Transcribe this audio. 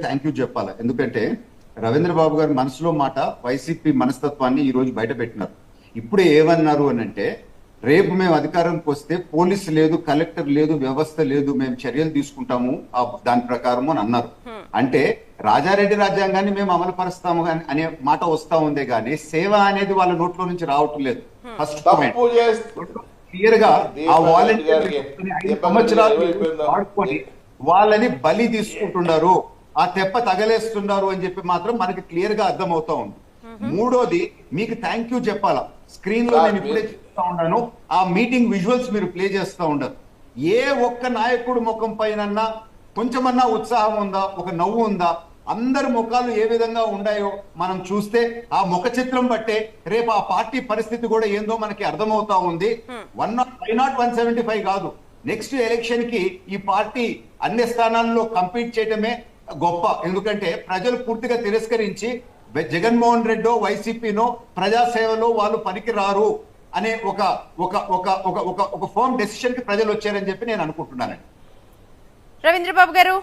Thank you చెప్పాలి. ఎందుకంటే రవీంద్ర బాబు గారి మనసులో మాట వైసీపీ మనస్తత్వాన్ని ఈ రోజు బయట పెట్టినారు. ఇప్పుడు ఏమన్నారు అని అంటే రేపు మేము అధికారంకి వస్తే పోలీస్ లేదు కలెక్టర్ లేదు వ్యవస్థ లేదు మేము చర్యలు తీసుకుంటాము ఆ దాని ప్రకారము అని అన్నారు. అంటే రాజారెడ్డి రాజ్యాంగాన్ని మేము అమలు పరుస్తాము అని- అనే మాట వస్తా ఉందే గానీ సేవ అనేది వాళ్ళ నోట్లో నుంచి రావటం లేదు. ఫస్ట్ క్లియర్గా ఆ వాలంటీర్ సంవత్సరాలు? వాడుకొని వాళ్ళని బలి తీసుకుంటున్నారు. ఆ తెప్ప తగలేస్తున్నారు అని చెప్పి మాత్రం మనకి క్లియర్గా అర్థమవుతా ఉంది. మూడోది మీకు థ్యాంక్ యూ చెప్పాలా? స్క్రీన్లో నేను ఇప్పుడే చెప్తా ఉన్నాను. ఆ మీటింగ్ విజువల్స్ మీరు ప్లే చేస్తా ఉండరు. ఏ ఒక్క నాయకుడు ముఖం పైన కొంచెమన్నా ఉత్సాహం ఉందా? ఒక నవ్వు ఉందా? అందరి ముఖాలు ఏ విధంగా ఉన్నాయో మనం చూస్తే ఆ ముఖ చిత్రం బట్టే రేపు ఆ పార్టీ పరిస్థితి కూడా ఏందో మనకి అర్థమవుతా ఉంది. One nought five nought one seventy five కాదు. నెక్స్ట్ ఎలక్షన్కి ఈ పార్టీ అన్ని స్థానాల్లో కంపీట్ చేయటమే గొప్ప. ఎందుకంటే ప్రజలు పూర్తిగా తిరస్కరించి జగన్మోహన్ రెడ్డో వైసీపీనో ప్రజాసేవలో వాళ్ళు పనికి రారు అనే ఒక ఒక ఒక ఒక ఒక ఒక ఫర్మ్ డెసిషన్కి ప్రజలు వచ్చారని చెప్పి నేను అనుకుంటున్నానండి. రవీంద్రబాబు గారు?